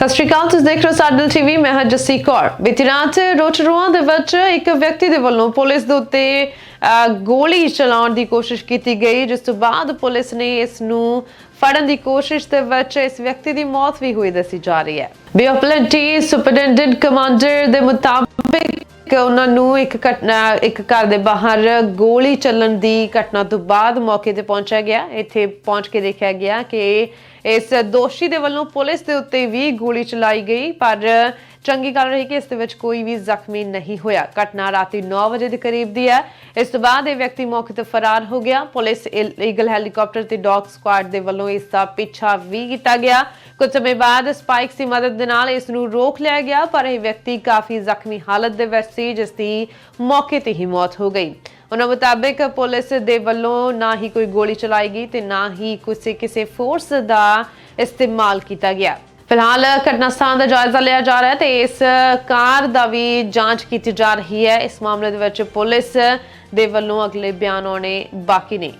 ਸਤਿ ਸ਼੍ਰੀ ਅਕਾਲ ਤੁਸੀਂ ਦੇਖ ਰਹੇ ਹੋ ਸਾਡਲ ਟੀਵੀ ਮੈਂ ਹਾਂ ਜੱਸੀ ਕੌਰ। ਬੀਤੀ ਰਾਤ ਰੋਟਰੂਆਂ ਦੇ ਵਿੱਚ ਇੱਕ ਵਿਅਕਤੀ ਦੇ ਵੱਲੋਂ ਪੁਲਿਸ ਦੇ ਉੱਤੇ ਅਹ, ਗੋਲੀ ਚਲਾਉਣ ਦੀ ਕੋਸ਼ਿਸ਼ ਕੀਤੀ ਗਈ ਜਿਸ ਤੋਂ ਬਾਅਦ ਪੁਲਿਸ ਨੇ ਇਸ ਨੂੰ ਫੜਨ ਦੀ ਕੋਸ਼ਿਸ਼ ਦੇ ਵਿੱਚ ਇਸ ਵਿਅਕਤੀ ਦੀ ਮੌਤ ਵੀ ਹੋਈ ਦੱਸੀ ਜਾ ਰਹੀ ਹੈ। ਬੀਓਪਲੈਂਟੀ ਸੁਪਰਡੈਂਟੈਂਟ ਕਮਾਂਡਰ ਦੇ ਮੁਤਾਬਿਕ ਕਿ ਉਹਨਾਂ ਨੂੰ ਇੱਕ ਘਟਨਾ, ਇੱਕ ਘਰ ਦੇ ਬਾਹਰ ਗੋਲੀ ਚੱਲਣ ਦੀ ਘਟਨਾ ਤੋਂ ਬਾਅਦ ਮੌਕੇ ਤੇ ਪਹੁੰਚਿਆ ਗਿਆ। ਇੱਥੇ ਪਹੁੰਚ ਕੇ ਦੇਖਿਆ ਗਿਆ ਕਿ ਇਸ ਦੋਸ਼ੀ ਦੇ ਵੱਲੋਂ ਪੁਲਿਸ ਦੇ ਉੱਤੇ ਵੀ ਗੋਲੀ ਚਲਾਈ ਗਈ, ਪਰ ਚੰਗੀ ਗੱਲ ਰਹੀ ਕਿ ਇਸ ਦੇ ਵਿੱਚ ਕੋਈ ਵੀ ਜ਼ਖਮੀ ਨਹੀਂ ਹੋਇਆ। ਘਟਨਾ ਰਾਤੀ 9 ਵਜੇ ਦੇ ਕਰੀਬ ਦੀ ਹੈ। ਇਸ ਤੋਂ ਬਾਅਦ ਇਹ ਵਿਅਕਤੀ ਮੌਕੇ ਤੋਂ ਫਰਾਰ ਹੋ ਗਿਆ। ਪੁਲਿਸ ਈਗਲ ਹੈਲੀਕਾਪਟਰ ਤੇ ਡੌਗ ਸਕੁਆਡ ਦੇ ਵੱਲੋਂ ਇਸ ਦਾ ਪਿੱਛਾ ਵੀ ਕੀਤਾ ਗਿਆ। ਕੁਝ ਸਮੇਂ ਬਾਅਦ ਸਪਾਈਕਸ ਦੀ ਮਦਦ ਦੇ ਨਾਲ ਇਸ ਨੂੰ ਰੋਕ ਲਿਆ ਗਿਆ, ਪਰ ਇਹ ਵਿਅਕਤੀ ਕਾਫੀ ਜ਼ਖਮੀ ਹਾਲਤ ਦੇ ਵਿੱਚ ਸੀ, ਜਿਸ ਦੀ ਮੌਕੇ ਤੇ ਹੀ ਮੌਤ ਹੋ ਗਈ। ਉਹਨਾਂ ਮੁਤਾਬਿਕ ਪੁਲਿਸ ਦੇ ਵੱਲੋਂ ਨਾ ਹੀ ਕੋਈ ਗੋਲੀ ਚਲਾਈ ਗਈ ਤੇ ਨਾ ਹੀ ਕਿਸੇ ਕਿਸੇ ਫੋਰਸ ਦਾ ਇਸਤੇਮਾਲ ਕੀਤਾ ਗਿਆ। ਫਿਲਹਾਲ ਘਟਨਾ ਸਥਾਨ ਦਾ ਜਾਇਜ਼ਾ ਲਿਆ ਜਾ ਰਿਹਾ ਹੈ ਤੇ ਇਸ ਕਾਰ ਦਾ ਵੀ ਜਾਂਚ ਕੀਤੀ ਜਾ ਰਹੀ ਹੈ। ਇਸ ਮਾਮਲੇ ਦੇ ਵਿੱਚ ਪੁਲਿਸ ਦੇ ਵੱਲੋਂ ਅਗਲੇ ਬਿਆਨ ਆਉਣੇ ਬਾਕੀ ਨੇ।